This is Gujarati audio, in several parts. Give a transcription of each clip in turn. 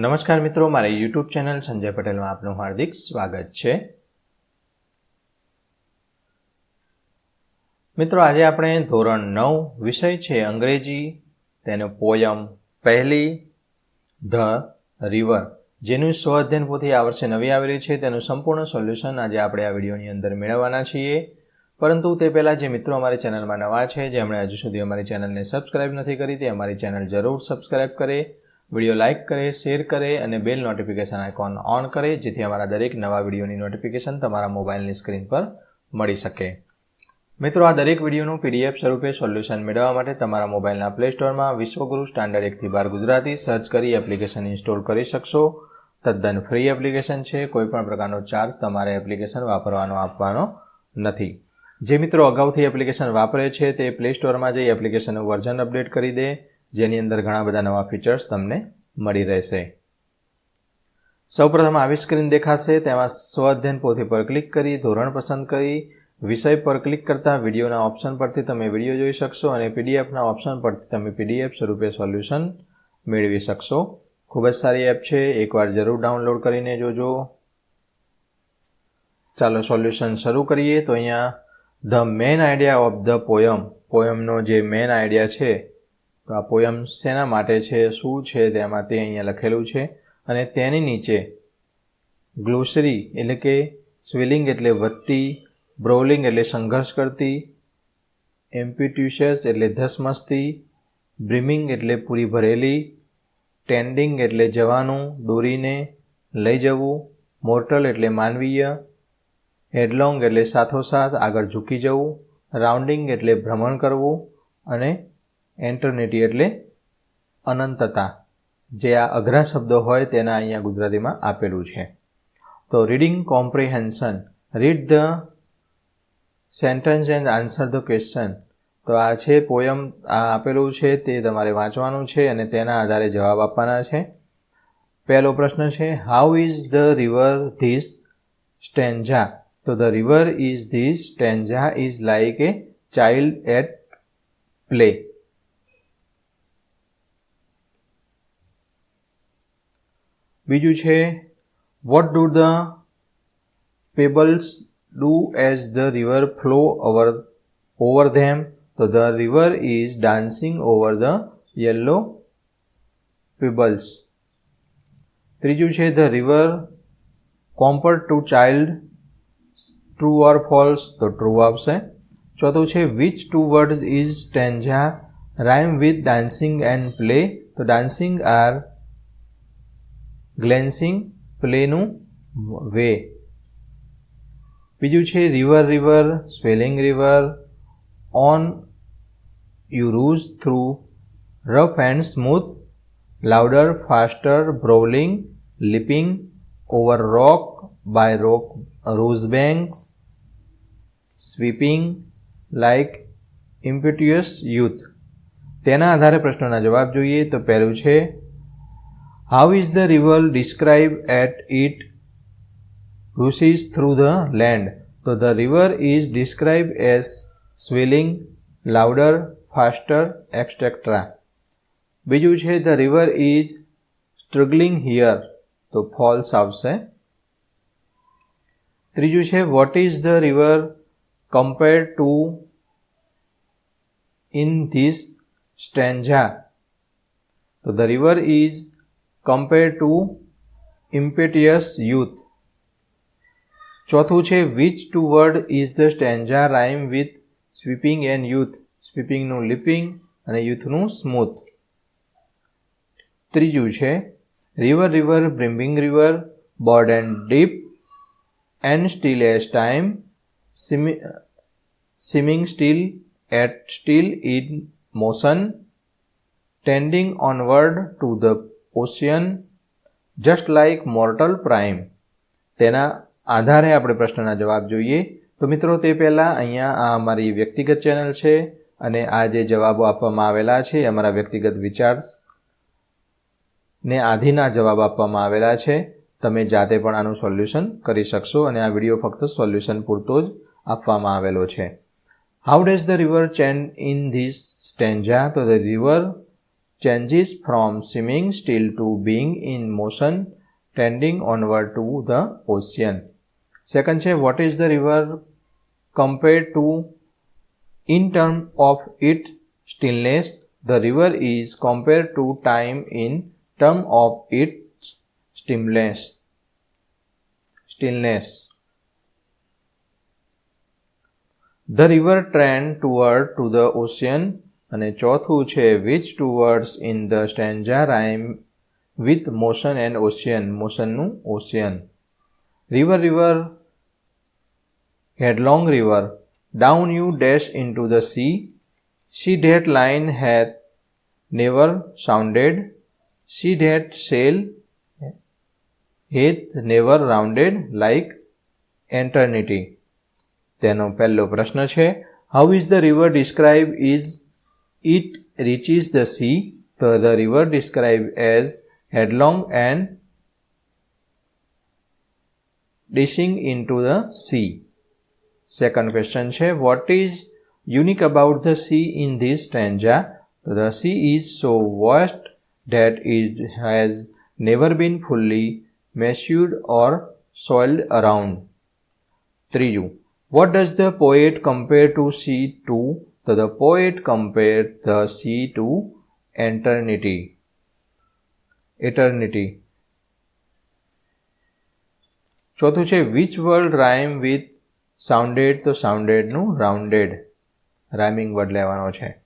નમસ્કાર મિત્રો, મારી યુટ્યુબ ચેનલ સંજય પટેલમાં આપનું હાર્દિક સ્વાગત છે. મિત્રો, આજે આપણે ધોરણ નવ વિષય છે અંગ્રેજી, તેનો પોયમ પહેલી, ધ રિવર, જેનું સ્વઅધ્યયન પોથી આ વર્ષે નવી આવેલી છે, તેનું સંપૂર્ણ સોલ્યુશન આજે આપણે આ વિડીયોની અંદર મેળવવાના છીએ. પરંતુ તે પહેલાં જે મિત્રો અમારી ચેનલમાં નવા છે, જેમણે હજુ સુધી અમારી ચેનલને સબસ્ક્રાઇબ નથી કરી, તે અમારી ચેનલ જરૂર સબસ્ક્રાઇબ કરે. વીડિયો લાઇક કરે, શેર કરે અને બેલ નોટિફિકેશન આઇકોન ઓન કરે, જેથી અમારા દરેક નવા વિડીયોની નોટિફિકેશન તમારા મોબાઈલની સ્ક્રીન પર મળી શકે. મિત્રો, આ દરેક વિડીયોનું પીડીએફ સ્વરૂપે સોલ્યુશન મેળવવા માટે તમારા મોબાઈલના પ્લે સ્ટોરમાં વિશ્વગુરુ સ્ટાન્ડર્ડ એકથી બાર ગુજરાતી સર્ચ કરી એપ્લિકેશન ઇન્સ્ટોલ કરી શકશો. તદ્દન ફ્રી એપ્લિકેશન છે, કોઈપણ પ્રકારનો ચાર્જ તમારે એપ્લિકેશન વાપરવાનો, આપવાનો નથી. જે મિત્રો અગાઉથી એપ્લિકેશન વાપરે છે, તે પ્લે સ્ટોરમાં જઈ એપ્લિકેશનનું વર્ઝન અપડેટ કરી દે. જેની અંદર ઘણા બધા નવા ફીચર્સ તમને મળી રહેશે. સૌપ્રથમ આવી સ્ક્રીન દેખાશે, તેમાં સ્વ અધ્યયન પોથી પર ક્લિક કરી, ધોરણ પસંદ કરી, વિષય પર ક્લિક કરતા વિડીયોના ઓપ્શન પરથી તમે વીડિયો જોઈ શકશો અને પીડીએફના ઓપ્શન પરથી તમે પીડીએફ સ્વરૂપે સોલ્યુશન મેળવી શકશો. ખૂબ જ સારી એપ છે, એકવાર જરૂર ડાઉનલોડ કરીને જોજો. ચાલો સોલ્યુશન શરૂ કરીએ. તો અહીંયા the main idea of the poem પોયમનો જે મેન આઈડિયા છે તો આ પોયમ શેના માટે છે? શું છે તેમાં તે અહીંયા લખેલું છે? અને તેની નીચે ગ્લોસરી એટલે કે સ્વિલિંગ એટલે વધતી બ્રોલિંગ એટલે સંઘર્ષ કરતી, એમ્પ્યુટ્યુશસ એટલે ધસમસતી, બ્રિમિંગ એટલે પૂરી ભરેલી, ટેન્ડિંગ એટલે જવાનું, દોરીને લઈ જવું, મોર્ટલ એટલે માનવીય, હેડલોંગ એટલે સાથોસાથ આગળ ઝૂકી જવું, રાઉન્ડિંગ એટલે ભ્રમણ કરવું અને એન્ટરનિટી એટલે અનંતતા. જે આ અઘરા શબ્દો હોય તેના અહીંયા ગુજરાતીમાં આપેલું છે. તો reading comprehension read the sentence and answer the question તો આ છે પોયમ આ આપેલું છે, તે તમારે વાંચવાનું છે અને તેના આધારે જવાબ આપવાના છે. પહેલો પ્રશ્ન છે how is the river this stanza તો the river is this stanza is like a child at play બીજું છે what do the pebbles do as the river flow our over them તો the river is dancing over the yellow pebbles ત્રીજું છે the river compare to child true or false તો ટ્રુ આવશે. ચોથું છે which two word is stanza rhyme with dancing and play તો ડાન્સિંગ આર ગ્લેન્સિંગ પ્લેનું વે. બીજું છે river river swelling river on you rush through rough and smooth louder faster brawling leaping over rock by rock rose banks sweeping like impetuous youth તેના આધારે પ્રશ્નોના જવાબ જોઈએ તો પહેલું છે how is the river describe at it rushes through the land. So the river is described as swelling, louder, faster, etc. બીજું છે the river is struggling here તો ફોલ્સ આવશે ત્રીજું છે what is the river compare to in this stanza તો the river is compare to impetuous youth ચોથું છે which two word is the stanza rhyme with sweeping and youth સ્વીપિંગનું leaping અને યુથનું સ્મૂથ ત્રીજું છે river river brimming river broad and deep and still as time swimming still at still in motion tending onward to the ocean just like mortal prime. તેના આધારે આપણે પ્રશ્નના જવાબ જોઈએ. તો મિત્રો, તે પહેલાં અહીંયા આ અમારી વ્યક્તિગત ચેનલ છે અને આ જે જવાબો આપવામાં આવેલા છે અમારા વ્યક્તિગત વિચાર ને આધીના જવાબ આપવામાં આવેલા છે. તમે જાતે પણ આનું સોલ્યુશન કરી શકશો અને આ વીડિયો ફક્ત સોલ્યુશન પૂરતો જ આપવામાં આવેલો છે. How does the river changed in this stanza તો the river changes from swimming still to being in motion tending onward to the ocean. Second છે what is the river compared to? In term of its stillness the river is compared to time in term of its stillness stillness. The river trend toward to the ocean અને ચોથું છે which towards in the stanza rhyme with motion and ocean મોશનનું ocean river river headlong river down you dash into the sea see that line hath never sounded see that sail hath never rounded like eternity તેનો પહેલો પ્રશ્ન છે how is the river describe is It reaches the sea to the river describe as headlong and dishing into the sea. Second question છે what is unique about the sea in this stanza? The sea is so vast that it has never been fully measured or soiled around. ત્રીજું what does the poet compare to sea to? So the poet compared the sea to eternity. Eternity. ચોથું છે which word rhyme with sounded તો સાઉન્ડેડનું રાઉન્ડેડ રાઇમિંગ વર્ડ લેવાનો છે.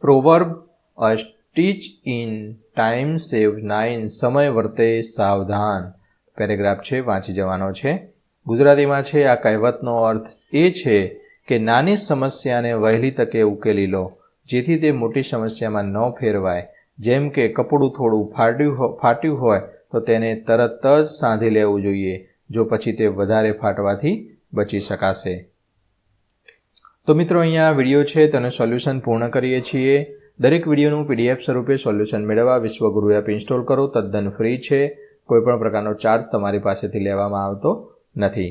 Proverb a stitch in time save nine સમય વર્તે સાવધાન. પેરેગ્રાફ છે, વાંચી જવાનો છે. ગુજરાતીમાં છે, આ કહેવતનો અર્થ એ છે કે નાની સમસ્યાને વહેલી તકે ઉકેલી લો, જેથી તે મોટી સમસ્યામાં ન ફેરવાય. જેમ કે કપડું થોડું ફાટ્યું ફાટ્યું હોય, તો તેને તરત જ સાંધી લેવું જોઈએ, જો પછી તે વધારે ફાટવાથી બચી શકાશે. તો મિત્રો, અહીંયા વીડિયો છે, તેનું સોલ્યુશન પૂર્ણ કરીએ છીએ. દરેક વિડીયોનું પીડીએફ સ્વરૂપે સોલ્યુશન મેળવવા વિશ્વગુરુ એપ ઇન્સ્ટોલ કરો, તદ્દન ફ્રી છે. કોઈપણ પ્રકારનો ચાર્જ તમારી પાસેથી લેવામાં આવતો નથી.